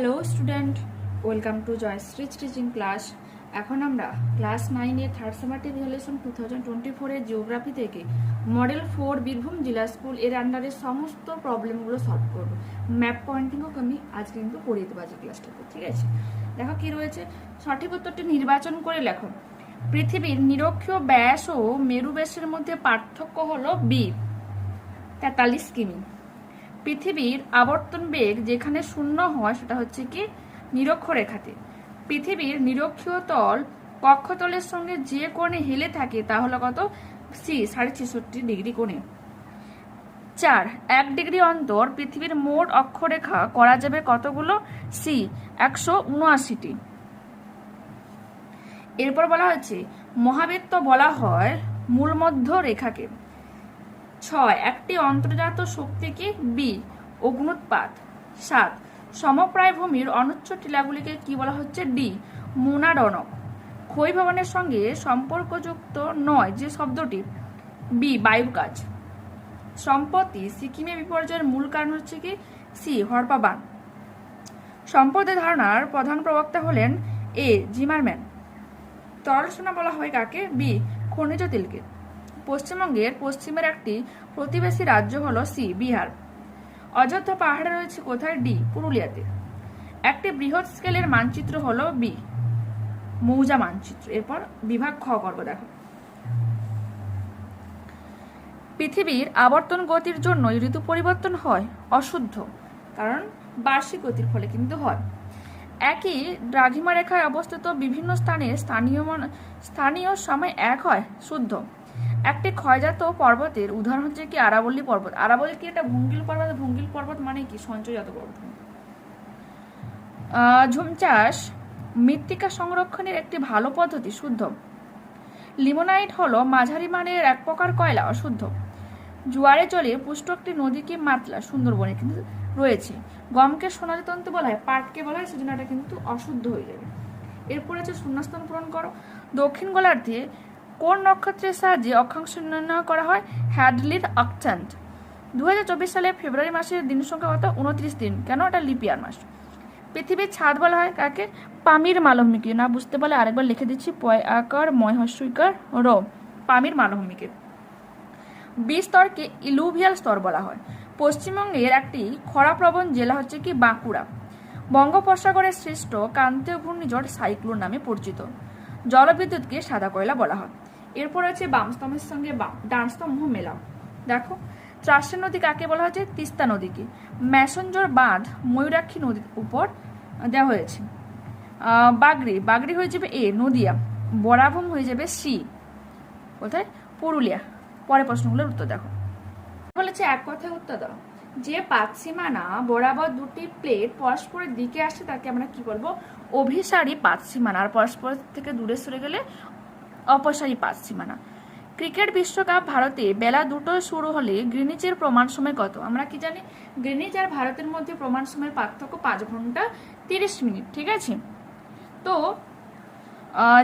Hello student welcome to Joyshree teaching class এখন আমরা class নাইনের থার্ড সেমারটি রিভলিউশন টু থাউজেন্ড টোয়েন্টি ফোরের জিওগ্রাফি থেকে মডেল ফোর বীরভূম জেলা স্কুলের আন্ডারে সমস্ত প্রবলেমগুলো সলভ করব। ম্যাপ পয়েন্টিংও আমি আজকে কিন্তু করিয়ে দেবো আজকে ক্লাসটাতে ঠিক আছে? দেখো কি রয়েছে? সঠিক উত্তরটি নির্বাচন করে লেখো। পৃথিবীর নিরক্ষীয় ব্যাস ও মেরু ব্যাসের মধ্যে পার্থক্য হলো বি তেতাল্লিশ কিমি। পৃথিবীর আবর্তন বেগ যেখানে শূন্য হয় সেটা হচ্ছে কি? নিরক্ষরেখাতে। পৃথিবীর নিরক্ষীয় তল কক্ষতলের সঙ্গে যে কোণে হেলে থাকে তা হলো কত? সি, সাড়ে ছেষট্টি ডিগ্রি কোণে। চার, এক ডিগ্রি অন্তর পৃথিবীর মোট অক্ষরেখা করা যাবে কতগুলো? সি, একশো উনআশিটি। এরপর বলা হচ্ছে মহাবৃত্ত বলা হয় মূলমধ্য রেখাকে ছয়, একটি অন্তর্জাত শক্তিকে বি, অগ্নুৎপাত। সাত সমপ্রায় ভূমির অনুচ্চ টিলাগুলিকে কি বলা হচ্ছে? ডি মোনাডনক ক্ষয় ভবনের সঙ্গে সম্পর্কযুক্ত নয় যে শব্দটি বি বায়ু কাজ সম্পত্তি সিকিমে বিপর্যয়ের মূল কারণ হচ্ছে কি? সি, হরপাবান। সম্পদের ধারণার প্রধান প্রবক্তা হলেন এ, জিমারম্যান। তরল সোনা বলা হয় কাকে? বি, খনিজ তেলকে। পশ্চিমবঙ্গের পশ্চিমের একটি প্রতিবেশী রাজ্য হল সি, বিহার। অযোধ্যা পাহাড়ে রয়েছে কোথায়? ডি, পুরুলিয়াতে। একটি বৃহৎ স্কেলের মানচিত্র হল বি মৌজা মানচিত্র। এরপর বিভাগ খ করব, দেখো। পৃথিবীর আবর্তন গতির জন্য ঋতু পরিবর্তন হয়, অশুদ্ধ। কারণ বার্ষিক গতির ফলে কিন্তু হয়। একই দ্রাঘিমা রেখায় অবস্থিত বিভিন্ন স্থানে স্থানীয় স্থানীয় সময় এক হয়, শুদ্ধ। একটি ক্ষয়জাত পর্বতের উদাহরণ হচ্ছে কি আরাবল্লী পর্বত। আরাবল্লী কি এটা ভঙ্গিল পর্বত? ভঙ্গিল পর্বত মানে কি? সঞ্চয়জাত পর্বত। ঝুম চাষ, মৃত্তিকা সংরক্ষণের একটি ভালো পদ্ধতি, শুদ্ধ। লিমোনাইট হলো মাঝারি মানের এক প্রকার কয়লা, অশুদ্ধ। জোয়ারে জলে পুষ্ট একটি নদীকে মাতলা, সুন্দরবনে কিন্তু রয়েছে। গমকে সোনালী তন্তু বলা হয়, পাটকে বলা হয়, সেজন্য এটা কিন্তু অশুদ্ধ হয়ে যাবে। এরপরে হচ্ছে শূন্যস্থান পূরণ করো। দক্ষিণ গোলার্ধে কোন নক্ষত্রের সাহায্যে অক্ষাংশ নির্ণয় করা হয়? হ্যাডলির অকচান্ট। দু সালে ফেব্রুয়ারি মাসের দিন সংখ্যা কত উনত্রিশ দিন। কেন এটা লিপিয়ার মাস? পৃথিবীর ছাদ বলা হয় কাকে? পামির মালভূমিকে। না, বুঝতে পারলে আরেকবার লিখে দিচ্ছি। পয় আকার ময় হস্যইকার র। পামির মালভূমিকে। বি স্তরকে ইলুভিয়াল স্তর বলা হয়। পশ্চিমবঙ্গের একটি খরাপ্রবণ জেলা হচ্ছে কি? বাঁকুড়া। বঙ্গোপসাগরের সৃষ্ট ক্রান্তীয় ঘূর্ণিঝড় সাইক্লোন নামে পরিচিত। জলবিদ্যুৎকে সাদা কয়লা বলা হয়। এরপর আছে বাম স্তম্ভের সঙ্গে বাম ডান স্তম্ভ মেলাও। দেখো ত্রাসা নদী কাকে বলা হয়েছে তিস্তা নদীকে। ম্যাসঞ্জর বাঁধ ময়ূরাক্ষী নদীর উপর দেওয়া হয়েছে। বাগড়ি। বাগড়ি হয়ে যাবে এ, নদিয়া। বরাভূম হয়ে যাবে সি। কোথায়? পুরুলিয়া। পরে প্রশ্নগুলোর উত্তর দেখো। বলেছে এক কথায় উত্তর দাও। যে পাতসীমানা বরাবর দুটি প্লেট পরস্পরের দিকে আসে, তাকে আমরা কি বলব? অভিসারী পাতসীমানা আর পরস্পর থেকে দূরে সরে গেলে অপসারী পাতসীমানা ক্রিকেট বিশ্বকাপ ভারতে বেলা দুটো শুরু হলে গ্রিনিচের প্রমাণ সময় কত? আমরা কি জানি? গ্রিনিচ আর ভারতের মধ্যে প্রমাণ সময়ের পার্থক্য পাঁচ ঘণ্টা তিরিশ মিনিট, ঠিক আছে? তো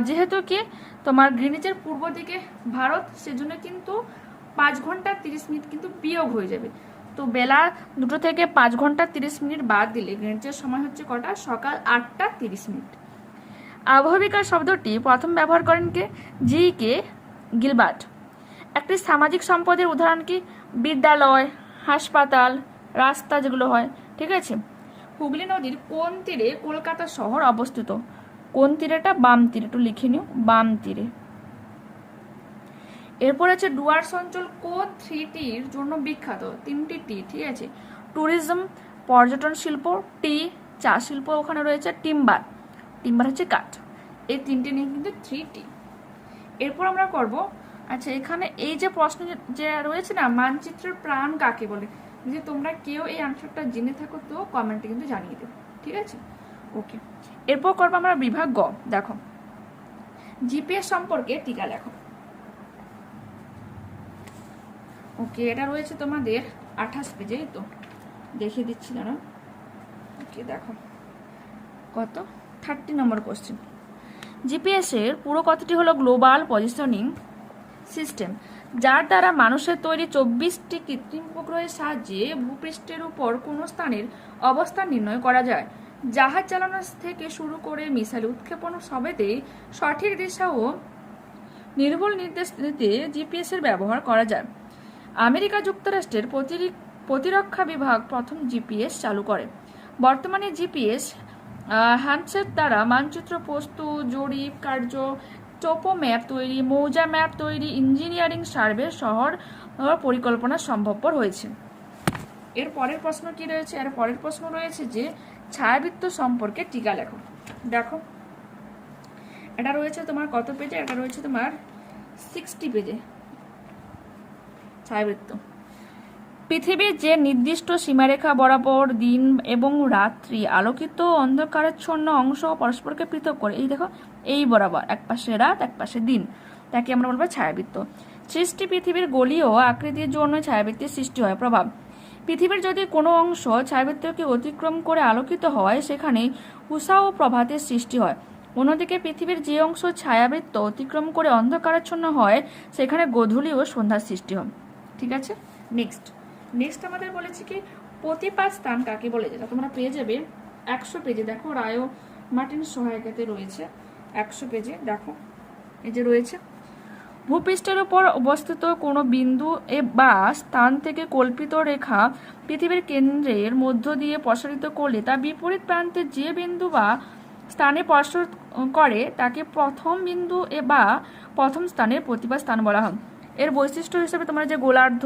যেহেতু কি তোমার গ্রিনিচের পূর্ব দিকে ভারত, সেজন্য কিন্তু পাঁচ ঘণ্টা তিরিশ মিনিট কিন্তু বিয়োগ হয়ে যাবে। তো বেলা দুটো থেকে পাঁচ ঘণ্টা তিরিশ মিনিট বাদ দিলে গ্রিনিচের সময় হচ্ছে কটা? সকাল আটটা তিরিশ মিনিট। আবহবিকার শব্দটি প্রথম ব্যবহার করেন কে? জি কে? গিলবার্ট। একটি সামাজিক সম্পদের উদাহরণ কি? বিদ্যালয়, হাসপাতাল, রাস্তা যেগুলো হয়, ঠিক আছে? হুগলি নদীর কোন তীরে কলকাতা শহর অবস্থিত? কোন তীরেটা? বাম তীরে। একটু লিখে নিও। বাম তীরে। এরপর আছে ডুয়ার্স অঞ্চল কোন থ্রি টির জন্য বিখ্যাত? তিনটি টি, ঠিক আছে? ট্যুরিজম, পর্যটন শিল্প, টি, চা শিল্প ওখানে রয়েছে, টিম্বার। টিম্বার হচ্ছে কাঠ। এই তিনটে নিয়ে কিন্তু থ্রি টি এরপর আমরা করব আচ্ছা এখানে এই যে প্রশ্ন যে- যে রয়েছে না, মানচিত্রের প্রাণ কাকে বলে? যদি তোমরা কেউ এই আনসারটা জেনে থাকো তো কমেন্টে কিন্তু জানিয়ে দেবে, ঠিক আছে? ওকে এরপর করব আমরা বিভাগ গ, দেখো। জিপিএস সম্পর্কে টিকা লেখো। ওকে এটা রয়েছে তোমাদের আঠাশ পেজেই তো। দেখিয়ে দিচ্ছি দাঁড়া ওকে দেখো। কত? থার্টি নম্বর কোশ্চেন জিপিএস এর পুরো কথাটি হলো গ্লোবাল পজিশনিং সিস্টেম, যার দ্বারা মানুষের তৈরি চব্বিশটি কৃত্রিম উপগ্রহের সাহায্যে ভূপৃষ্ঠের উপর কোনো স্থানের অবস্থান নির্ণয় করা যায়। জাহাজ চালানো থেকে শুরু করে মিসাইল উৎক্ষেপণ সবেতেই সঠিক দিশা ও নির্ভুল নির্দেশ দিতে জিপিএস এর ব্যবহার করা যায়। আমেরিকা যুক্তরাষ্ট্রের প্রতিরি- প্রতিরক্ষা বিভাগ প্রথম জিপিএস চালু করে। বর্তমানে জিপিএস হ্যান্ডসেট দ্বারা মানচিত্র প্রস্তুত জরিপ, কার্য টোপো ম্যাপ তৈরি, মৌজা ম্যাপ তৈরি ইঞ্জিনিয়ারিং সার্ভে শহর পরিকল্পনা সম্ভবপর হয়েছে। এর পরের প্রশ্ন কি রয়েছে? এর পরের প্রশ্ন রয়েছে যে, ছায়াবৃত্ত সম্পর্কে টিকা লেখো। দেখো, এটা রয়েছে তোমার কত পেজে এটা রয়েছে তোমার সিক্সটি পেজে ছায়াবৃত্ত। পৃথিবীর যে নির্দিষ্ট সীমারেখা বরাবর দিন এবং রাত্রি আলোকিত ও অন্ধকারাচ্ছন্ন অংশ পরস্পরকে পৃথক করে। এই দেখো, এই বরাবর, এক পাশে রাত, এক পাশে দিন। তাকে আমরা বলব ছায়াবৃত্ত। সৃষ্টি পৃথিবীর গলীয় আকৃতির জন্য ছায়াবৃত্তির সৃষ্টি হয় প্রভাব। পৃথিবীর যদি কোনো অংশ ছায়াবৃত্তকে অতিক্রম করে আলোকিত হয়, সেখানে উষা ও প্রভাতের সৃষ্টি হয়। অন্যদিকে পৃথিবীর যে অংশ ছায়াবৃত্ত অতিক্রম করে অন্ধকারাচ্ছন্ন হয়, সেখানে গোধূলি ও সন্ধ্যার সৃষ্টি হয়। ঠিক আছে? নেক্সট নেক্সট আমাদের বলেছি কি প্রতিপাদ স্থান কাকে বলে যেটা তোমরা পেয়ে যাবে একশো পেজে। দেখো, রায় মার্টিন সহায়িকাতে রয়েছে একশো পেজে। দেখো, এই যে রয়েছে। ভূপৃষ্ঠের উপর অবস্থিত কোনো বিন্দু এ বা স্থান থেকে কল্পিত রেখা পৃথিবীর কেন্দ্রের মধ্য দিয়ে প্রসারিত করলে তা বিপরীত প্রান্তে যে বিন্দু বা স্থানে স্পর্শ করে, তাকে প্রথম বিন্দু এ বা প্রথম স্থানের প্রতিভা স্থান বলা হয়। এর বৈশিষ্ট্য হিসেবে তোমরা যে গোলার্ধ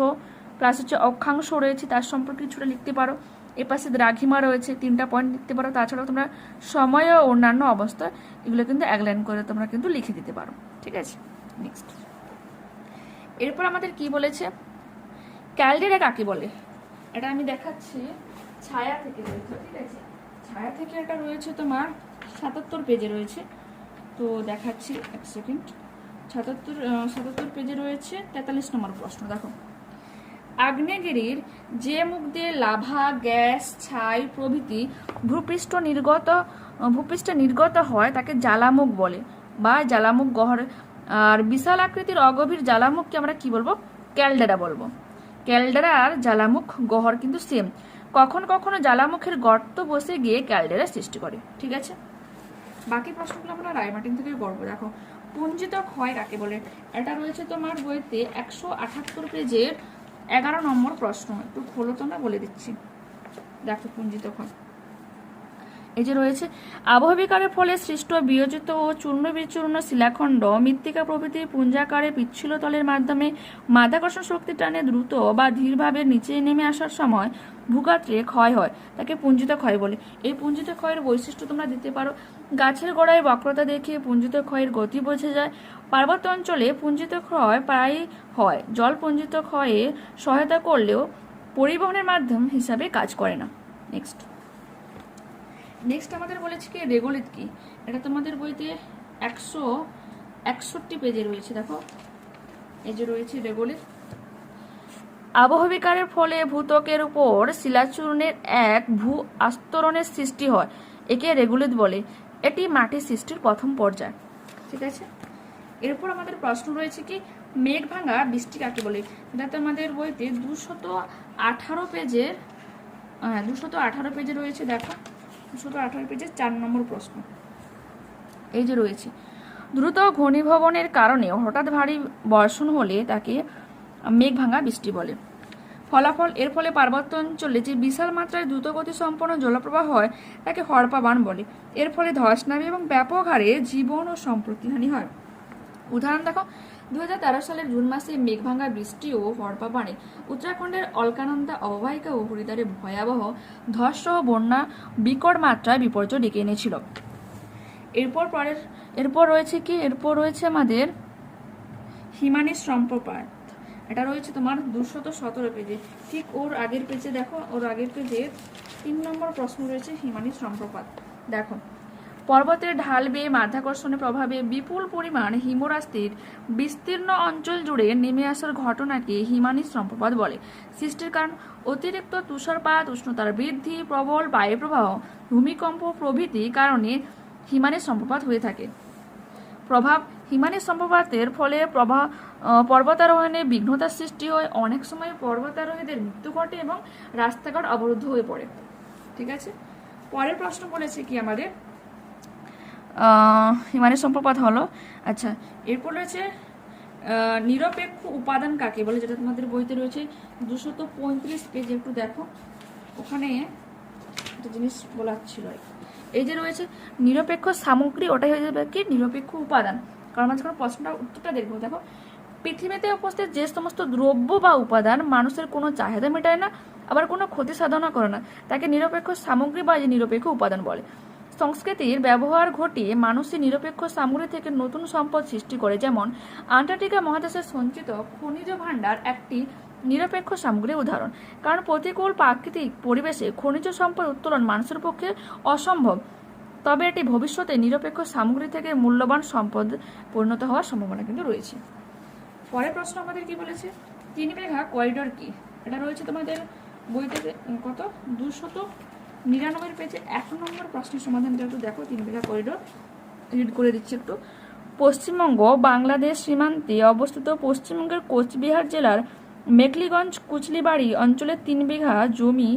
প্লাস হচ্ছে অক্ষাংশ রয়েছে, তার সম্পর্কে কিছুটা লিখতে পারো। এ পাশে দ্রাঘিমা রয়েছে, তিনটা পয়েন্ট লিখতে পারো। তাছাড়াও তোমরা সময় ও অন্যান্য অবস্থা, এগুলো কিন্তু এক লাইন করে তোমরা কিন্তু লিখে দিতে পারো। ঠিক আছে? নেক্সট এরপর আমাদের কি বলেছে? ক্যালডেরা কাকে বলে? এটা আমি দেখাচ্ছি ছায়া থেকে রয়েছে, ঠিক আছে? ছায়া থেকে এটা রয়েছে তোমার সাতাত্তর পেজে রয়েছে। তো দেখাচ্ছি এক সেকেন্ড সাতাত্তর সাতাত্তর পেজে রয়েছে তেতাল্লিশ নম্বর প্রশ্ন, দেখো। আগ্নেয়গিরির যে মুখ দিয়ে লাভা, গ্যাস, ছাই প্রভৃতি ভূপৃষ্ঠ নির্গত, ভূপৃষ্ঠে নির্গত হয়, তাকে জ্বালামুখ বলে বা জ্বালামুখ গহর। আর বিশাল আকৃতির অগভীর জ্বালামুখকে আমরা কি বলব? ক্যালডেরা বলব। ক্যালডেরা আর জ্বালামুখ গহর কিন্তু সেম কখন কখনো জ্বালামুখের গর্ত বসে গিয়ে ক্যালডেরা সৃষ্টি করে। ঠিক আছে? বাকি প্রশ্নগুলো আমরা রায়মার্টিন থেকে করব। দেখো, পুঞ্জিত ক্ষয় কাকে বলে? এটা রয়েছে তোমার বইতে একশো আঠাত্তর পেজের এগারো নম্বর প্রশ্ন, একটু খোলো তো না, বলে দিচ্ছি। দেখো পুঞ্জিত ক্ষয় এই যে রয়েছে আবহবিকারের ফলে সৃষ্ট বিয়োজিত ও চূর্ণ বিচূর্ণ শিলাখণ্ড, মৃত্তিকা প্রভৃতি পুঞ্জাকারে পিচ্ছিল তলের মাধ্যমে মাধ্যাকর্ষণ শক্তি টানে দ্রুত বা ধীরভাবে নিচে নেমে আসার সময় ভূগাত্রে ক্ষয় হয়। তাকে পুঞ্জিত ক্ষয় বলে। এই পুঞ্জিত ক্ষয়ের বৈশিষ্ট্য তোমরা দিতে পারো। গাছের গোড়ায় বক্রতা দেখে পুঞ্জিত ক্ষয়ের গতি বোঝা যায়। পার্বত্য অঞ্চলে পুঞ্জিত ক্ষয় প্রায় হয়। জল পুঞ্জিত ক্ষয়ে সহায়তা করলেও পরিবহনের মাধ্যম হিসাবে কাজ করে না। নেক্সট নেক্সট আমাদের বলেছে কি, রেগোলিত কি? এটা তোমাদের বইতে একশো একষট্টি পেজে রয়েছে, দেখো। এই যে রয়েছে রেগোলিত। আবহবিকারের ফলে ভূত্বকের উপর শিলাচূর্ণের এক ভূ আস্তরণের সৃষ্টি হয়। একে রেগুলিত বলে। এটি মাটির সৃষ্টির প্রথম পর্যায়। ঠিক আছে? এরপর আমাদের প্রশ্ন রয়েছে কি, মেঘ ভাঙা বৃষ্টি কাকে বলে? এটা তোমাদের বইতে দুশত আঠারো পেজের হ্যাঁ দুশত আঠারো পেজে রয়েছে, দেখো। দুশত আঠারো পেজের চার নম্বর প্রশ্ন। এই যে রয়েছে, দ্রুত ঘনীভবনের কারণে হঠাৎ ভারী বর্ষণ হলে তাকে মেঘ ভাঙা বৃষ্টি বলে। ফলাফল এর ফলে পার্বত্য অঞ্চলে যে বিশাল মাত্রায় দ্রুতগতি সম্পন্ন জলপ্রবাহ হয়, তাকে হরপা বান বলে। এর ফলে ধস নামে এবং ব্যাপক হারে জীবন ও সম্প্রতিহানি হয়। উদাহরণ দেখো দুই হাজার তেরো সালের জুন মাসে মেঘভাঙ্গা বৃষ্টি ও হরপা বানে। উত্তরাখণ্ডের অলকানন্দা অববাহিকা ও হরিদ্বারে ভয়াবহ ধস সহ বন্যা বিকট মাত্রায় বিপর্যয় ডেকে এনেছিল। এরপর পরের, এরপর রয়েছে কি? এরপর রয়েছে আমাদের হিমানি সম্প্রপাত। এটা রয়েছে তোমার দুশত সতেরো পেজে। ঠিক ওর আগের পেজে দেখো, ওর আগের পেজে তিন নম্বর প্রশ্ন রয়েছে হিমানি সম্প্রপাত দেখো, পর্বতের ঢাল বেয়ে মাধ্যাকর্ষণের প্রভাবে বিপুল পরিমাণ হিমরাস্তির বিস্তীর্ণ অঞ্চল জুড়ে নেমে আসার ঘটনাকে হিমানি সম্প্রপাত বলে। সৃষ্টির কারণ, অতিরিক্ত তুষারপাত, উষ্ণতার বৃদ্ধি, প্রবল বায়ুপ্রবাহ, ভূমিকম্প প্রভৃতি কারণে হিমানি সম্প্রপাত হয়ে থাকে। প্রভাব হিমানি সম্প্রপাতের ফলে প্রভা পর্বতারোহণে বিঘ্নতার সৃষ্টি হয়। অনেক সময় পর্বতারোহীদের মৃত্যু ঘটে এবং রাস্তাঘাট অবরুদ্ধ হয়ে পড়ে। ঠিক আছে? পরের প্রশ্ন বলেছে কি আমাদের? হিমানি সম্প্রপাত হলো। আচ্ছা এরপর রয়েছে নিরপেক্ষ উপাদান কাকে বলে, যেটা তোমাদের বইতে রয়েছে। দুশত পঁয়ত্রিশ পেজ একটু দেখো। ওখানে একটা জিনিস বলার ছিল। এই যে রয়েছে, নিরপেক্ষ সামগ্রী, ওটাই হয়ে যাবে কি? নিরপেক্ষ উপাদান। কারণ মাঝখানে প্রশ্নটা উত্তরটা দেখব। দেখো, পৃথিবীতে উপস্থিত যে সমস্ত দ্রব্য বা উপাদান মানুষের কোনো চাহিদা মেটায় না, আবার কোনো ক্ষতি সাধনা করে না, তাকে নিরপেক্ষ সামগ্রী বা নিরপেক্ষ উপাদান বলে। সংস্কৃতির ব্যবহার ঘটিয়ে মানুষের নিরপেক্ষ সামগ্রী থেকে নতুন সম্পদ সৃষ্টি করে, যেমন আন্টার্কটিকা মহাদেশের সঞ্চিত খনিজ ভাণ্ডার একটি নিরপেক্ষ সামগ্রীর উদাহরণ। কারণ প্রতিকূল প্রাকৃতিক পরিবেশে খনিজ সম্পদ উত্তোলন মানুষের পক্ষে অসম্ভব। তবে এটি ভবিষ্যতে নিরপেক্ষ সামগ্রী থেকে মূল্যবান সম্পদ পরিণত হওয়ার সম্ভাবনা কিন্তু রয়েছে। পরের প্রশ্ন আমাদের কি বলেছে? তিন মেঘা করিডোর কি? এটা রয়েছে তোমাদের বইতে কত? দুশত নিরানব্বই পেজে এক নম্বর প্রশ্নের সমাধান যেহেতু দেখো, তিন বিঘা করিডোর রিড করে দিচ্ছি একটু। পশ্চিমবঙ্গ, বাংলাদেশ সীমান্তে অবস্থিত পশ্চিমবঙ্গের কোচবিহার জেলার মেকলিগঞ্জ কুচলিবাড়ি অঞ্চলের তিন বিঘা জমি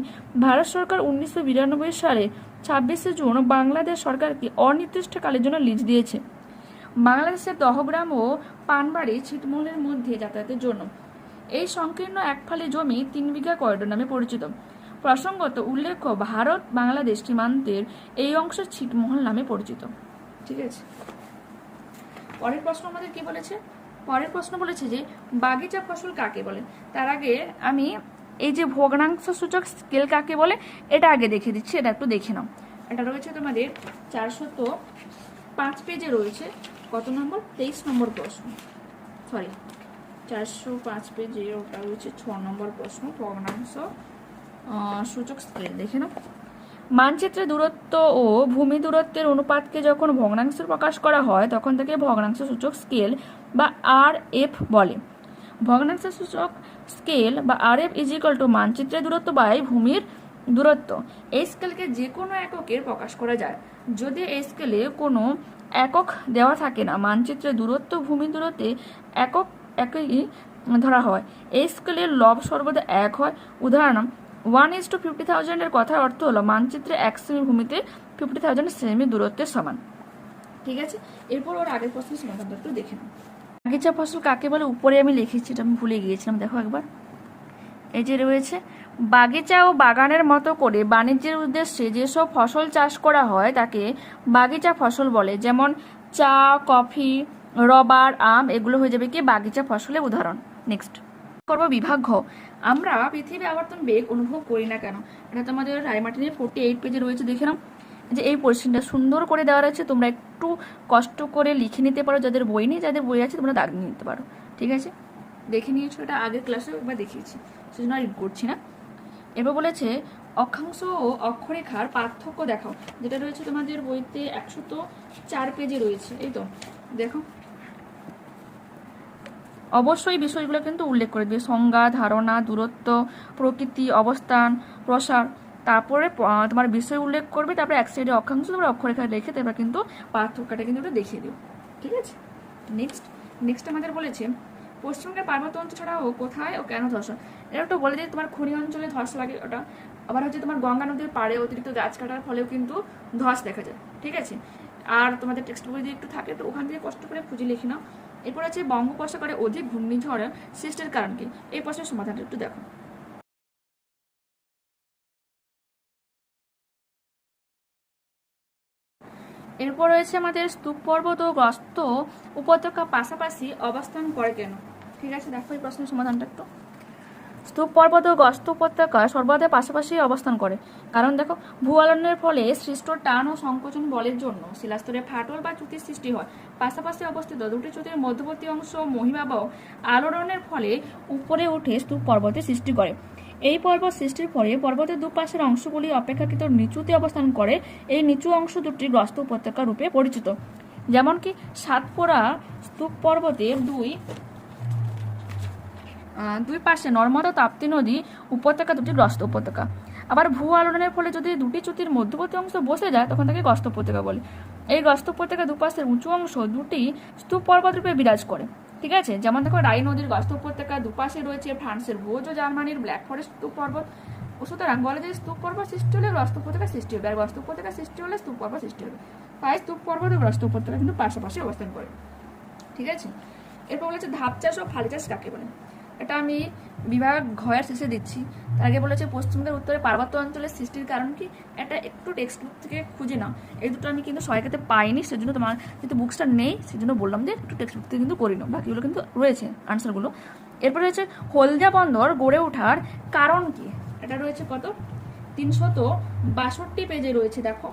ভারত সরকার উনিশশো বিরানব্বই সালে ছাব্বিশে জুন বাংলাদেশ সরকারকে অনির্দিষ্টকালের জন্য লিজ দিয়েছে। বাংলাদেশের দহগ্রাম ও পানবাড়ি ছিটমহলের মধ্যে যাতায়াতের জন্য। এই সংকীর্ণ একফালি জমি তিন বিঘা করিডোর নামে পরিচিত। প্রসঙ্গত উল্লেখ্য, ভারত বাংলাদেশ সীমান্তের এই অংশ ছিটমহল নামে পরিচিত। ঠিক আছে? পরের প্রশ্ন আমাদের কি বলেছে? পরের প্রশ্ন বলেছে যে, বাগিচা ফসল কাকে বলে? তার আগে আমি এই যে ভগ্নাংশ সূচক স্কেল কাকে বলে, এটা আগে দেখে দিচ্ছি, এটা একটু দেখে নাও। এটা রয়েছে তোমাদের চারশত পাঁচ পেজে রয়েছে, কত নম্বর? তেইশ নম্বর প্রশ্ন। সরি চারশো পাঁচ পেজে ওটা রয়েছে, ছ নম্বর প্রশ্ন, ভগ্নাংশ সূচক স্কেল দেখে নাও। মানচিত্রে দূরত্ব ও ভূমি দূরত্বের অনুপাতকে যখন ভগ্নাংশ প্রকাশ করা হয়, তখন তাকে ভগ্নাংশ সূচক স্কেল বা আর এফ বলে। ভগ্নাংশ সূচক স্কেল বা R F is equal to মানচিত্রের দূরত্ব বাই ভূমির দূরত্ব। এই স্কেলকে যে কোনো এককের প্রকাশ করা যায়। যদি এই স্কেলে কোনো একক দেওয়া থাকে না, মানচিত্রের দূরত্ব ভূমি দূরত্বে একক, একই ধরা হয়। এই স্কেলের লব সর্বদা এক হয়। উদাহরণ ওয়ান ইজ টু ফিফটি থাউজেন্ডের কথার অর্থ হলো মানচিত্রে এক সেমি ভূমিতে ফিফটি থাউজেন্ড সেমি দূরত্বের সমান। ঠিক আছে? এরপর ওর আগের প্রশ্নের সমাধানটা একটু দেখে নাও। বাগিচা ফসল কাকে বলে? উপরে আমি লিখেছি, এটা আমি ভুলে গিয়েছিলাম, দেখো একবার। এই যে রয়েছে, বাগিচা ও বাগানের মতো করে বাণিজ্যের উদ্দেশ্যে যেসব ফসল চাষ করা হয়, তাকে বাগিচা ফসল বলে। যেমন চা, কফি, রবার, আম, এগুলো হয়ে যাবে কি? বাগিচা ফসলের উদাহরণ। নেক্সট করব বিভাগ ঘ। আমরা পৃথিবী আবর্তন বেগ অনুভব করি না কেন? এটা তোমাদের রায়মার্টিনের ফোর্টি এইট পেজে রয়েছে, দেখে নাও। যে এই পরিশ্রমটা সুন্দর করে দেওয়া রয়েছে, তোমরা একটু কষ্ট করে লিখে নিতে পারো, যাদের বই নেই, যাদের বই আছে, তোমরা দাগ নিতে পারো। ঠিক আছে? দেখে নিয়েছো এটা আগের ক্লাসে একবার দেখিয়েছি, সেজন্য রিড করছি না। এবার বলেছে, অক্ষাংশ ও অক্ষরেখার পার্থক্য দেখাও, যেটা রয়েছে তোমাদের বইতে একশো তো চার পেজে রয়েছে, এই তো, দেখো। অবশ্যই বিষয়গুলো কিন্তু উল্লেখ করে দিবে, সংজ্ঞা, ধারণা, দূরত্ব, প্রকৃতি, অবস্থান, প্রসার। তারপরে তোমার বিষয় উল্লেখ করবে, তারপরে এক সাইডে অক্ষাংশ তোমরা অক্ষরেখা রেখে তারপর কিন্তু পার্থক্যটা কিন্তু ওটা দেখিয়ে দিও, ঠিক আছে? নেক্সট নেক্সট আমাদের বলেছে, পশ্চিমবঙ্গের পার্বত্য অঞ্চল ছাড়াও কোথায় ও কেন ধর্ষণ এটা একটু বলে দিই তোমার খনি অঞ্চলে ধস লাগে ওটা, আবার হচ্ছে তোমার গঙ্গা নদীর পাড়ে অতিরিক্ত গাছ কাটার ফলেও কিন্তু ধস দেখা যায়, ঠিক আছে? আর তোমাদের টেক্সট বই যদি একটু থাকে, তো ওখান থেকে কষ্ট করে খুঁজে লিখি নাও। এরপর আছে বঙ্গোপসাগরে অধিক ঘূর্ণিঝড় সৃষ্টির কারণ কি? এই প্রশ্নের সমাধানটা একটু দেখো। এরপর রয়েছে আমাদের স্তূপ পর্বত ও গ্রস্ত উপত্যকা পাশাপাশি অবস্থান করে কেন? ঠিক আছে, দেখো এই প্রশ্নের সমাধানটা একটু। স্তূপ পর্বত ও গস্ত উপত্যকা সর্বদা পাশাপাশি অবস্থান করে। কারণ দেখো ভূয়ালনের ফলে সৃষ্ট টান ও সংকোচন বলের জন্য শিলাস্তরে ফাটল বা চ্যুতির সৃষ্টি হয়। পাশাপাশি অবস্থিত দুটি চ্যুতির মধ্যবর্তী অংশ মহিমাবহ আলোড়নের ফলে উপরে উঠে স্তূপ পর্বতের সৃষ্টি করে। এই পর্বত সৃষ্টির পরে পর্বতের দুপাশের অংশগুলি অপেক্ষাকৃত নিচুতে অবস্থান করে, এই নিচু অংশ দুটি গ্রস্ত উপত্যকা রূপে পরিচিত। যেমন কি সাতপুরা স্তূপ পর্বতের দুই দুই পাশে নর্মদা তাপ্তি নদী উপত্যকা দুটি গ্রস্ত উপত্যকা। আবার ভূ আলোড়নের ফলে যদি দুটি চ্যুতির মধ্যবর্তী অংশ বসে যায়, তখন তাকে গ্রস্ত উপত্যকা বলে। এই গ্রস্ত উপত্যকা দুপাশের উঁচু অংশ দুটি স্তূপ পর্বত রূপে বিরাজ করে। ঠিক আছে? যেমন দেখো, রাই নদীর গস্ত উপত্যকা দুপাশে রয়েছে ফ্রান্সের ভোজ ও জার্মানির ব্ল্যাক ফরেস্ট স্তূপ পর্বত। সুতরাং বলে যে স্তূপ পর্বত সৃষ্টি হলে গ্রস্ত উপত্যকা সৃষ্টি হবে, আর গ্রস্ত উপত্যকা সৃষ্টি হলে স্তূপ পর্বত সৃষ্টি হবে। তাই স্তূপ পর্বত ও গ্রস্ত উপত্যকা কিন্তু পাশাপাশি অবস্থান করে। ঠিক আছে? এরপর বলেছে ধাপ চাষ ও ফালি চাষ কাকে বলে? এটা আমি বিভাগ ঘয়ের শেষে দিচ্ছি। তার আগে বলেছে, পশ্চিমবঙ্গের উত্তরে পার্বত্য অঞ্চলের সৃষ্টির কারণ কি? এটা একটু টেক্সট বুক থেকে খুঁজে নাও। এই দুটো আমি কিন্তু সহায়কাতে পাইনি, সেজন্য তোমার যেহেতু বুকসটা নেই, সেজন্য বললাম যে একটু টেক্সট বুক থেকে কিন্তু করি নাও। বাকিগুলো কিন্তু রয়েছে আনসারগুলো এরপরে রয়েছে, হলদিয়া বন্দর গড়ে ওঠার কারণ কি? এটা রয়েছে কত? তিনশত বাষট্টি পেজে রয়েছে, দেখো।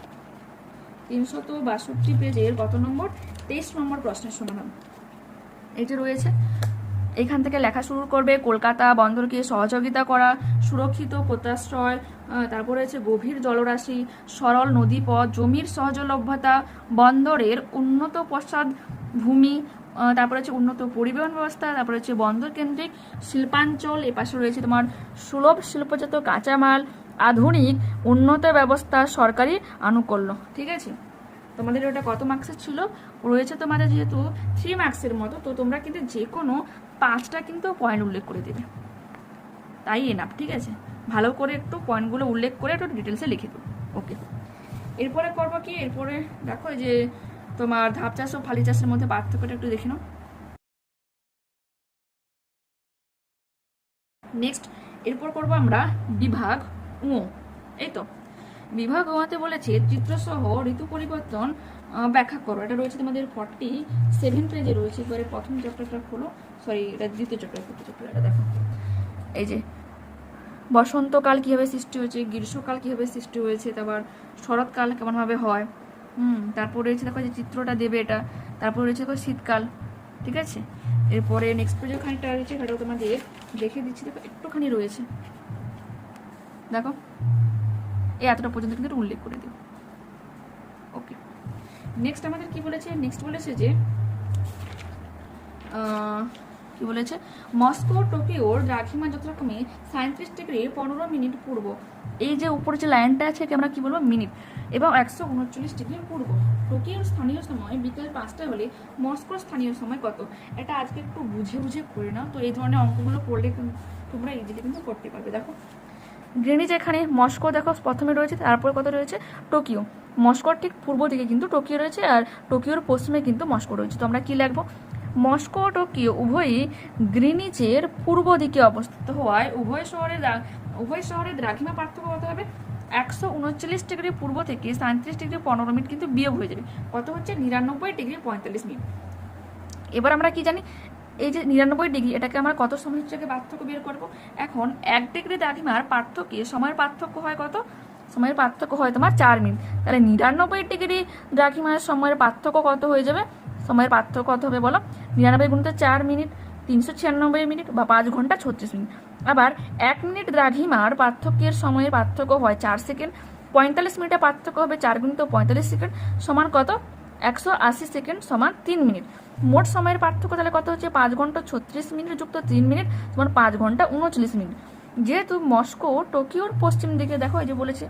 তিনশত বাষট্টি পেজের কত নম্বর? তেইশ নম্বর প্রশ্নের সমাধান। যে রয়েছে এখান থেকে লেখা শুরু করবে কলকাতা বন্দরকে সহযোগিতা করা সুরক্ষিত আহ, তারপর রয়েছে গভীর জলরাশি সরল নদীপথ জমির সহজলভ্যতা বন্দরের উন্নত পশ্চাৎ ভূমি তারপর হচ্ছে উন্নত পরিবহন ব্যবস্থা তারপর হচ্ছে বন্দর কেন্দ্রিক শিল্পাঞ্চল এপাশে রয়েছে তোমার সুলভ শিল্পজাত কাঁচামাল আধুনিক উন্নত ব্যবস্থা সরকারি আনুকূল্য ঠিক আছে? তোমাদের ওটা কত মার্কসের ছিল? রয়েছে তোমাদের যেহেতু থ্রি মার্কসের মতো তো তোমরা কিন্তু যে কোনো পাঁচটা কিন্তু পয়েন্ট উল্লেখ করে দেবে। তাই এনাফ ঠিক আছে? ভালো করে একটু পয়েন্টগুলো উল্লেখ করে একটু ডিটেলসে লিখে দেবো ওকে এরপরে করব কি? এরপরে দেখো যে তোমার ধাপ চাষ ও ফালি চাষের মধ্যে পার্থক্যটা একটু দেখে নাও। নেক্সট এরপর করব আমরা বিভাগ ও। এই তো, বিভাগ হওয়াতে বলেছে চিত্রসহ ঋতু পরিবর্তন ব্যাখ্যা করো। এটা রয়েছে তোমাদের ফর্টি সেভেন পেজে রয়েছে। এবারে প্রথম চ্যাপ্টারটা খোলো। সরি এটা দ্বিতীয় চ্যাপ্টার দ্বিতীয় চ্যাপ্টার এটা দেখো। এই যে বসন্তকাল কীভাবে সৃষ্টি হয়েছে গ্রীষ্মকাল কীভাবে সৃষ্টি হয়েছে তারপর শরৎকাল কেমনভাবে হয় হুম তারপর রয়েছে দেখো যে চিত্রটা দেবে এটা তারপর রয়েছে দেখো শীতকাল ঠিক আছে? এরপরে নেক্সট পেজে খানিকটা রয়েছে সেটাও তোমাদের দেখে দিচ্ছি দেখো একটুখানি রয়েছে। দেখো এই এতটা পর্যন্ত কিন্তু উল্লেখ করে দিও। ওকে নেক্সট আমাদের কি বলেছে? নেক্সট বলেছে যে আহ, কি বলেছে? মস্কো, টোকিওর দ্রাঘিমা যথাক্রমে সাঁত্রিশ ডিগ্রি পনেরো মিনিট পূর্ব। এই যে উপরে যে লাইনটা আছে আমরা কি বলব? মিনিট। এবং একশো উনচল্লিশ ডিগ্রি পূর্ব। টোকিওর স্থানীয় সময় বিকেল পাঁচটা হলে মস্কোর স্থানীয় সময় কত? এটা আজকে একটু বুঝে বুঝে করে নাও। তো এই ধরনের অঙ্কগুলো করলে তোমরা ইজিলি কিন্তু করতে পারবে। দেখো। গ্রিনিজ এখানে মস্কো দেখো প্রথমে রয়েছে, তারপরে কত রয়েছে? টোকিও। মস্কোর ঠিক পূর্ব দিকে কিন্তু টোকিও রয়েছে আর টোকিওর পশ্চিমে কিন্তু মস্কো রয়েছে। তো আমরা কি লিখব? মস্কো ও টোকিও উভয়ই গ্রিনিচের পূর্ব দিকে অবস্থিত হওয়ায় উভয় শহরে উভয় শহরে দ্রাঘিমা পার্থক্য কত হবে? একশো উনচল্লিশ ডিগ্রি পূর্ব থেকে সাঁত্রিশ ডিগ্রি পনেরো মিনিট কিন্তু বিয়োগ হয়ে যাবে। কত হচ্ছে? নিরানব্বই ডিগ্রি পঁয়তাল্লিশ মিনিট। এবার আমরা কি জানি? এই যে নিরানব্বই ডিগ্রি, এটাকে আমরা কত সময় থেকে পার্থক্য বের করব? এখন এক ডিগ্রি দ্রাঘিমার পার্থক্যে সময়ের পার্থক্য হয় কত? সময়ের পার্থক্য হয় তোমার চার মিনিট। তাহলে নিরানব্বই ডিগ্রি দ্রাঘিমার সময়ের পার্থক্য কত হয়ে যাবে? সময়ের পার্থক্য কত হবে বলো, নিরানব্বই গুণিত চার মিনিট, তিনশো ছিয়ানব্বই মিনিট বা পাঁচ ঘণ্টা ছত্রিশ মিনিট। আবার এক মিনিট দ্রাঘিমার পার্থক্যের সময়ের পার্থক্য হয় চার সেকেন্ড, পঁয়তাল্লিশ মিনিটের পার্থক্য হবে চার গুণিত পঁয়তাল্লিশ সেকেন্ড সমান কত? একশো আশি সেকেন্ড সমান তিন মিনিট। মোট সময়ের পার্থক্য তাহলে কত হচ্ছে? পাঁচ ঘণ্টা ছত্রিশ মিনিট যুক্ত তিন মিনিট সমান পাঁচ ঘণ্টা উনচল্লিশ মিনিট। যেহেতু মস্কো টোকিওর পশ্চিম দিকে, দেখো এই যে বলেছে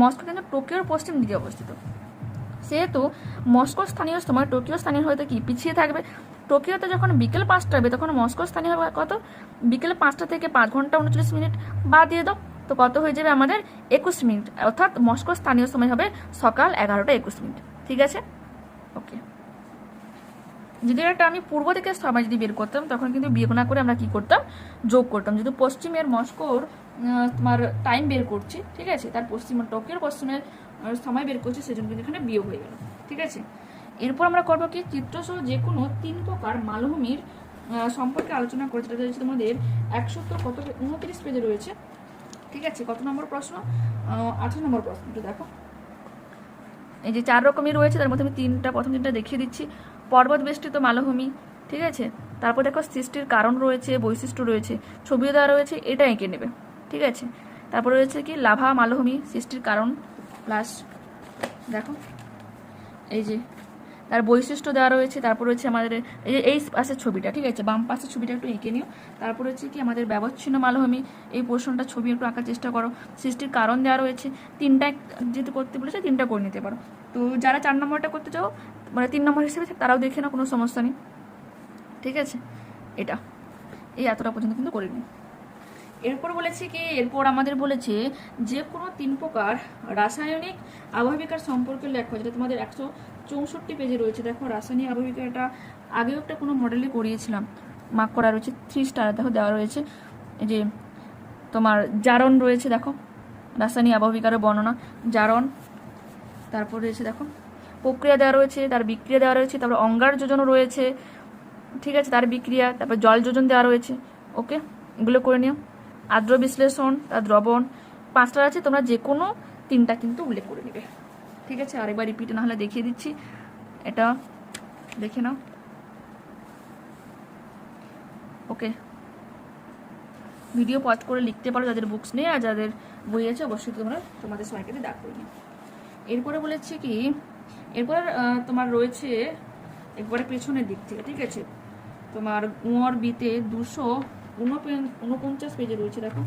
মস্কো কিন্তু টোকিওর পশ্চিম দিকে অবস্থিত। সেহেতু মস্কো স্থানীয় সময় টোকিও স্থানীয় হয়তো কি, পিছিয়ে থাকবে। টোকিওতে যখন বিকেল পাঁচটা হবে, তখন মস্কো স্থানীয় হবে কত? বিকেল পাঁচটা থেকে পাঁচ ঘণ্টা উনচল্লিশ মিনিট বাদ দিয়ে দাও। তো কত হয়ে যাবে আমাদের? একুশ মিনিট। অর্থাৎ মস্কো স্থানীয় সময় হবে সকাল এগারোটা একুশ মিনিট। ঠিক আছে? ওকে। যদি একটা আমি পূর্ব থেকে সময় যদি বের করতাম, তখন কিন্তু বিয়োগ না করে আমরা কি করতাম? যোগ করতাম। যেহেতু পশ্চিমের মস্কোর তোমার টাইম বের করছি, ঠিক আছে? তার পশ্চিমের টোকিওর পশ্চিমের সময় বের করছি, সেজন্য কিন্তু এখানে বিয়োগ হয়ে গেল। ঠিক আছে? এরপর আমরা করব কি, চিত্রসহ যে কোনো তিন প্রকার মালভূমির সম্পর্কে আলোচনা করেছি। যেটা হচ্ছে তোমাদের একশো তো কত উনত্রিশ পেজে রয়েছে। ঠিক আছে? কত নম্বর প্রশ্ন? আঠারো নম্বর প্রশ্ন। একটু দেখো। এই যে চার রকমই রয়েছে, তার মধ্যে আমি তিনটা, প্রথম তিনটা দেখিয়ে দিচ্ছি। পর্বত বেষ্টিত মালভূমি, ঠিক আছে? তারপর দেখো, সৃষ্টির কারণ রয়েছে, বৈশিষ্ট্য রয়েছে, ছবিও দেওয়া রয়েছে এটা এঁকে নেবে। ঠিক আছে? তারপর রয়েছে কি, লাভা মালভূমি, সৃষ্টির কারণ প্লাস দেখো। এই যে, তার বৈশিষ্ট্য দেওয়া রয়েছে, তারপর রয়েছে আমাদের, এই যে এই পাশের ছবিটা, ঠিক আছে? বাম পাশের ছবিটা একটু এঁকে নিও। তারপর হচ্ছে কি আমাদের ব্যবচ্ছিন্ন মালভূমি, এই পোর্শনটা ছবি একটু আঁকার চেষ্টা করো। সৃষ্টির কারণ দেওয়া রয়েছে, তিনটা যেহেতু করতে বলেছে, তিনটা করে নিতে পারো। তো যারা চার নম্বরটা করতে চাও মানে তিন নম্বর হিসেবে তারাও দেখে নাও, কোনো সমস্যা নেই। ঠিক আছে? এটা। এই এতটা পর্যন্ত কিন্তু করে নিই। এরপর বলেছে কি, এরপর আমাদের বলেছে যে কোনো তিন প্রকার রাসায়নিক আবহাবিকার সম্পর্কে লেখো, যেটা তোমাদের একশো চৌষট্টি পেজে রয়েছে। দেখো, রাসায়নিক আবহাবিকা এটা আগেও একটা কোনো মডেলে করিয়েছিলাম। মার্ক করা রয়েছে থ্রি স্টার দেখো দেওয়া রয়েছে। যে তোমার জারণ রয়েছে, দেখো। রাসায়নিক আবহাবিকারের বর্ণনা, জারণ। তারপর রয়েছে, দেখো, প্রক্রিয়া দেওয়া রয়েছে, তার বিক্রিয়া দেওয়া রয়েছে, তারপর অঙ্গার যোজনও রয়েছে। ঠিক আছে, তার বিক্রিয়া, তারপর জল যোজন দেওয়া রয়েছে। ওকে এগুলো করে নিও। আর্দ্র বিশ্লেষণ তার দ্রবণ, পাঁচটা আছে, তোমরা যে কোনো তিনটা কিন্তু উল্লেখ করে নেবে। ঠিক আছে? আরেকবার রিপিট না হলে দেখিয়ে দিচ্ছি। এটা দেখে নাও। ওকে ভিডিও পজ করে লিখতে পারো, যাদের বুকস নেই আর যাদের বই আছে, অবশ্যই তোমরা তোমাদের সময়কে দাগ করে নিও। এরপরে বলেছে কি, এরপর তোমার রয়েছে একবারে পেছনের দিক থেকে, ঠিক আছে? তোমার উঁয়র বিতে দুশো উনপঞ্চাশ পেজে রয়েছে, দেখো।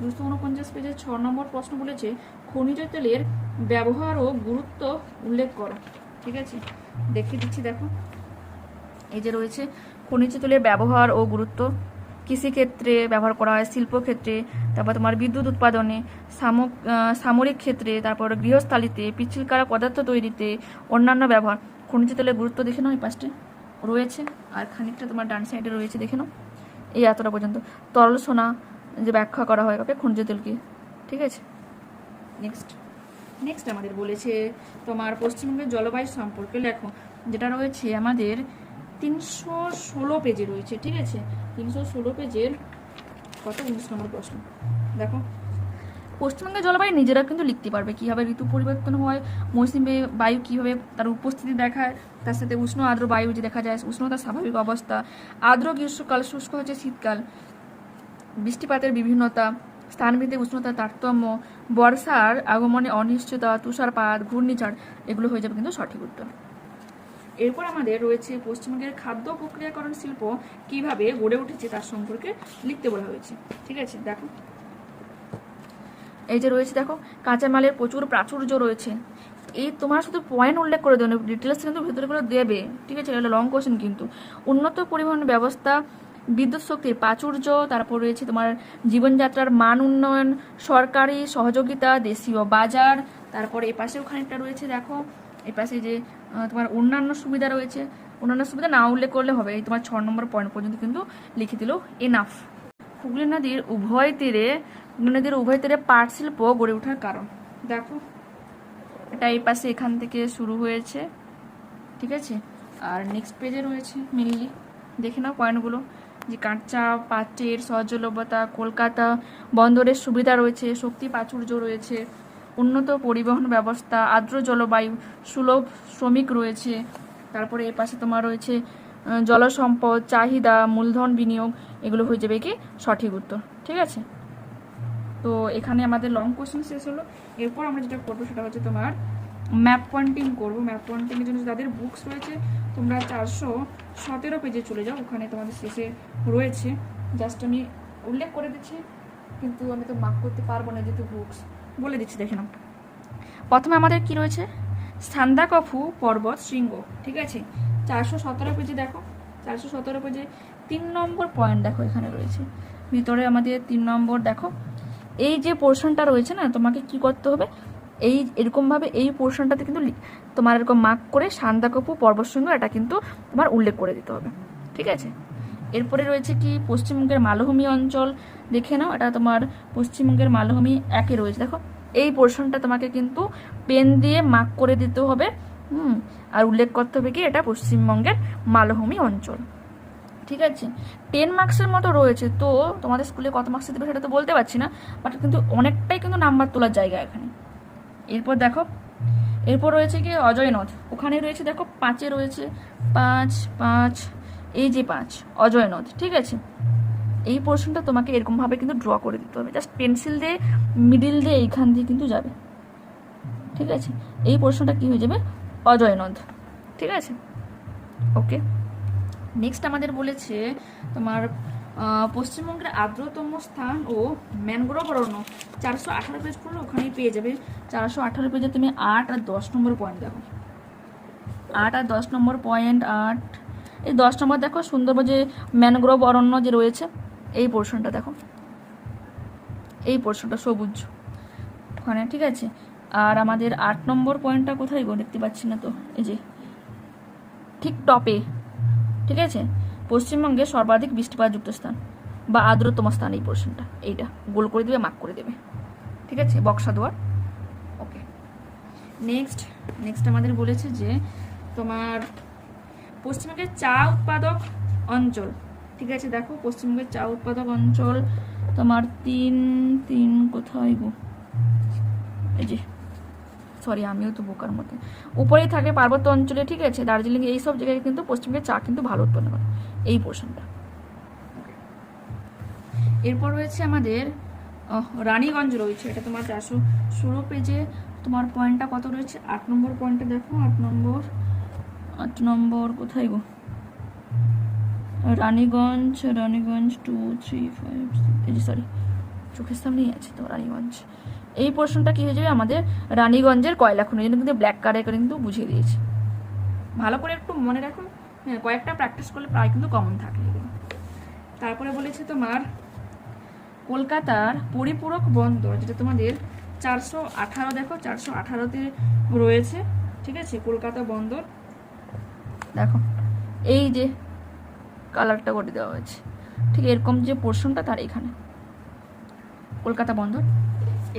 দুশো উনপঞ্চাশ পেজে ছ নম্বর প্রশ্ন বলেছে, খনিজ তেলের ব্যবহার ও গুরুত্ব উল্লেখ করো। ঠিক আছে? দেখিয়ে দিচ্ছি, দেখো। এই যে রয়েছে, খনিজ তেলের ব্যবহার ও গুরুত্ব। কৃষিক্ষেত্রে ব্যবহার করা হয়, শিল্পক্ষেত্রে, তারপর তোমার বিদ্যুৎ উৎপাদনে সামরিক ক্ষেত্রে, তারপর গৃহস্থালিতে, পিচ্ছিলকারা পদার্থ তৈরিতে, অন্যান্য ব্যবহার। খনিজ তেলের গুরুত্ব দেখে নাও এই পাশে রয়েছে, আর খানিকটা তোমার ডান সাইডে রয়েছে, দেখে নাও। এই এতটা পর্যন্ত। তরল সোনা যে ব্যাখ্যা করা হয় ওকে খনিজ তেলকে ঠিক আছে? নেক্সট নেক্সট আমাদের বলেছে, তোমার পশ্চিমবঙ্গের জলবায়ু সম্পর্কে লেখো, যেটা রয়েছে আমাদের তিনশো ষোলো পেজে রয়েছে, ঠিক আছে? তিনশো ষোলো পেজের কত? উনিশ নম্বর প্রশ্ন। দেখো পশ্চিমবঙ্গের জলবায়ু নিজেরা কিন্তু লিখতে পারবে। কীভাবে ঋতু পরিবর্তন হয়, মৌসুমে বায়ু কীভাবে তার উপস্থিতি দেখায়, তার সাথে উষ্ণ আর্দ্র বায়ু যে দেখা যায় উষ্ণতার স্বাভাবিক অবস্থা, আর্দ্র গ্রীষ্মকাল, শুষ্ক হচ্ছে শীতকাল, বৃষ্টিপাতের বিভিন্নতা স্থানভিত্তিক উষ্ণতার তারতম্য, বর্ষার আগমনে অনিশ্চয়তা, তুষারপাত, ঘূর্ণিঝড়, এগুলো হয়ে যাবে কিন্তু সঠিক উত্তর। এরপর আমাদের রয়েছে পশ্চিমবঙ্গের খাদ্য প্রক্রিয়াকরণ শিল্প, কীভাবে গড়ে উঠেছে তার সম্পর্কে লিখতে বলা হয়েছে। ঠিক আছে, দেখো। এই যে রয়েছে, দেখো কাঁচামালের প্রচুর প্রাচুর্য রয়েছে। এই তোমার শুধু পয়েন্ট উল্লেখ করে দেবে ডিটেলস কিন্তু ভেতরে দেবে। ঠিক আছে, এটা লং কোশ্চেন কিন্তু। উন্নত পরিবহন ব্যবস্থা, বিদ্যুৎ শক্তির প্রাচুর্য, তারপর রয়েছে তোমার জীবনযাত্রার মান উন্নয়ন, সরকারি সহযোগিতা, দেশীয় বাজার, তারপর এই পাশেও খানিকটা রয়েছে, দেখো। এই পাশে যে তোমার অন্যান্য সুবিধা রয়েছে। অন্যান্য সুবিধা না উল্লেখ করলে হবে, এই তোমার ছ নম্বর পয়েন্ট পর্যন্ত কিন্তু লিখে দিল এনাফ হুগলি নদীর উভয় তীরে নদীর উভয় তীরে পাট শিল্প গড়ে ওঠার কারণ। দেখো, এটা এই পাশে এখান থেকে শুরু হয়েছে, ঠিক আছে? আর নেক্সট পেজে রয়েছে মেনলি দেখে নাও পয়েন্টগুলো যে কাঁচা পাটের সহজলভ্যতা কলকাতা বন্দরের সুবিধা রয়েছে, শক্তি প্রাচুর্য রয়েছে, উন্নত পরিবহন ব্যবস্থা, আর্দ্র জলবায়ু, সুলভ শ্রমিক রয়েছে। তারপরে এর পাশে তোমার রয়েছে জলসম্পদ, চাহিদা, মূলধন বিনিয়োগ, এগুলো হয়ে যাবে কি? সঠিক উত্তর, ঠিক আছে? তো এখানে আমাদের লং কোশ্চেন শেষ হলো। এরপর আমরা যেটা করব সেটা হচ্ছে তোমার ম্যাপ পয়েন্টিং করব। ম্যাপ পয়েন্টিংয়ের জন্য যাদের বুকস রয়েছে, তোমরা চারশো সতেরো পেজে চলে যাও, ওখানে তোমাদের শেষে রয়েছে। জাস্ট আমি উল্লেখ করে দিচ্ছি, কিন্তু আমি তো মার্ক করতে পারব না যেহেতু বুকস বলে দিচ্ছি, দেখে নাও। প্রথমে আমাদের কি রয়েছে? সান্দাকফু পর্বত শৃঙ্গ, ঠিক আছে? চারশো সতেরো পেজে দেখো, চারশো সতেরো পেজে তিন নম্বর পয়েন্ট দেখো এখানে রয়েছে। ভিতরে আমাদের তিন নম্বর দেখো এই যে পোর্শনটা রয়েছে না, তোমাকে কি করতে হবে? এই, এরকমভাবে এই পোর্শনটাতে কিন্তু তোমার এরকম মার্ক করে সান্দাকপু পর্বতশৃঙ্গ, এটা কিন্তু তোমার উল্লেখ করে দিতে হবে। ঠিক আছে? এরপরে রয়েছে কি? পশ্চিমবঙ্গের মালভূমি অঞ্চল দেখে নাও, এটা তোমার পশ্চিমবঙ্গের মালভূমি একে রয়েছে। দেখো, এই পোর্শনটা তোমাকে কিন্তু পেন দিয়ে মার্ক করে দিতে হবে, হুম? আর উল্লেখ করতে হবে কি? এটা পশ্চিমবঙ্গের মালভূমি অঞ্চল। ঠিক আছে? টেন মার্কসের মতো রয়েছে, তো তোমাদের স্কুলে কত মার্কস দেবে সেটা তো বলতে পারছি না বাট কিন্তু অনেকটাই কিন্তু নাম্বার তোলার জায়গা এখানে। এরপর দেখো, এরপর রয়েছে কি অজয় নদ ওখানে রয়েছে দেখো পাঁচে রয়েছে, পাঁচ পাঁচ, এই যে পাঁচ অজয় নদ ঠিক আছে? এই পোর্শনটা তোমাকে এরকমভাবে কিন্তু ড্র করে দিতে হবে জাস্ট পেন্সিল দিয়ে মিডিল দিয়ে এইখান দিয়ে কিন্তু যাবে। ঠিক আছে? এই পোর্শনটা কি হয়ে যাবে? অজয় নদ ঠিক আছে? ওকে নেক্সট আমাদের বলেছে তোমার পশ্চিমবঙ্গের আর্দ্রতম স্থান ও ম্যানগ্রোভ অরণ্য চারশো আঠারো পেজ করলে ওখানেই পেয়ে যাবে। চারশো আঠারো পেজে তুমি আট আর দশ নম্বর পয়েন্ট দেখো। আট আর দশ নম্বর পয়েন্ট আট। এই দশ নম্বর দেখো সুন্দরবন যে ম্যানগ্রোভ অরণ্য যে রয়েছে, এই পোর্শনটা দেখো। এই পোর্শনটা সবুজ। ওখানে, ঠিক আছে? আর আমাদের আট নম্বর পয়েন্টটা কোথায় গো? দেখতে পাচ্ছি না তো। এই যে, ঠিক টপে ঠিক আছে? পশ্চিমবঙ্গে সর্বাধিক বৃষ্টিপাতযুক্ত স্থান। বা আর্দ্রতম স্থান এই পোর্শনটা এইটা। গোল করে দেবে মার্ক করে দেবে। ঠিক আছে? বক্সা দুয়ার। ওকে নেক্সট নেক্সট আমাদের বলেছে যে তোমার পশ্চিমবঙ্গের চা উৎপাদক অঞ্চল। ঠিক আছে? দেখো পশ্চিমবঙ্গের চা উৎপাদক অঞ্চল তোমার তিন তিন কোথায় গো? এই যে সরি, আমিও তো বোকার মতো উপরেই থাকে পার্বত্য অঞ্চলে, ঠিক আছে? দার্জিলিং এই সব জায়গায় কিন্তু পশ্চিমবঙ্গের চা কিন্তু ভালো উৎপন্ন করে, এই পোর্শনটা। এরপর রয়েছে আমাদের রানীগঞ্জ রয়েছে। এটা তোমার চারশো ষোলো পেজে তোমার পয়েন্টটা কত রয়েছে? আট নম্বর পয়েন্টটা দেখো, আট নম্বর আট নম্বর কোথায় গো? Raniganj Raniganj two three five sorry চোখের সামনেই আছে তো রানীগঞ্জ। এই পোর্শনটা কি হয়ে যাবে আমাদের রানীগঞ্জের কয়লা খনি জন্য কিন্তু ব্ল্যাক কারে করে কিন্তু বুঝিয়ে দিয়েছি। ভালো করে একটু মনে রাখুন হ্যাঁ কয়েকটা প্র্যাকটিস করলে প্রায় কিন্তু কমন থাকে তারপরে বলেছে তোমার কলকাতার পরিপূরক বন্দর, যেটা তোমাদের চারশো আঠারো, দেখো, চারশো আঠারোতে রয়েছে, ঠিক আছে, কলকাতা বন্দর। দেখো, এই যে কালারটা করে দেওয়া হয়েছে, ঠিক এরকম যে পোর্শনটা তার এখানে। কলকাতা বন্দর।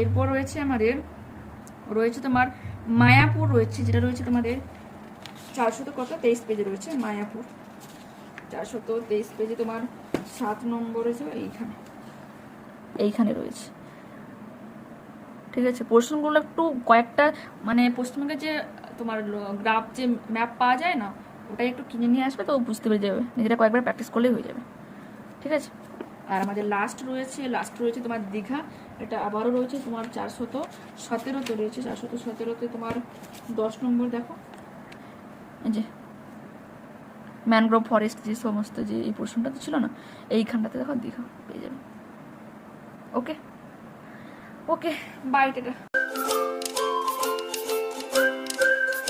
এরপর রয়েছে আমাদের, রয়েছে তোমার মায়াপুর রয়েছে, যেটা রয়েছে তোমাদের চারশত কত? তেইশ পেজে রয়েছে, মায়াপুর। চারশত তেইশ পেজে তোমার সাত নম্বর রয়েছে, এইখানে। এইখানে রয়েছে। ঠিক আছে, পোর্শনগুলো একটু কয়েকটা মানে পশ্চিমবঙ্গের যে তোমার গ্রাফ যে ম্যাপ পাওয়া যায় না, ওটাই একটু কিনে নিয়ে আসবে তো বুঝতে পেরে যাবে। নিজেরা কয়েকবার প্র্যাকটিস করলেই হয়ে যাবে। ঠিক আছে? আর আমাদের লাস্ট রয়েছে লাস্ট রয়েছে তোমার দীঘা, এটা আবারও রয়েছে তোমার চারশত সতেরোতে রয়েছে, চারশত সতেরোতে তোমার দশ নম্বর দেখো। যে ম্যানগ্রোভ ফরেস্ট যে সমস্ত যে এই পোর্শনটা তো ছিল না, এইখানটাতে দেখো দীঘা পেয়ে যাবে। ওকে ওকে বাই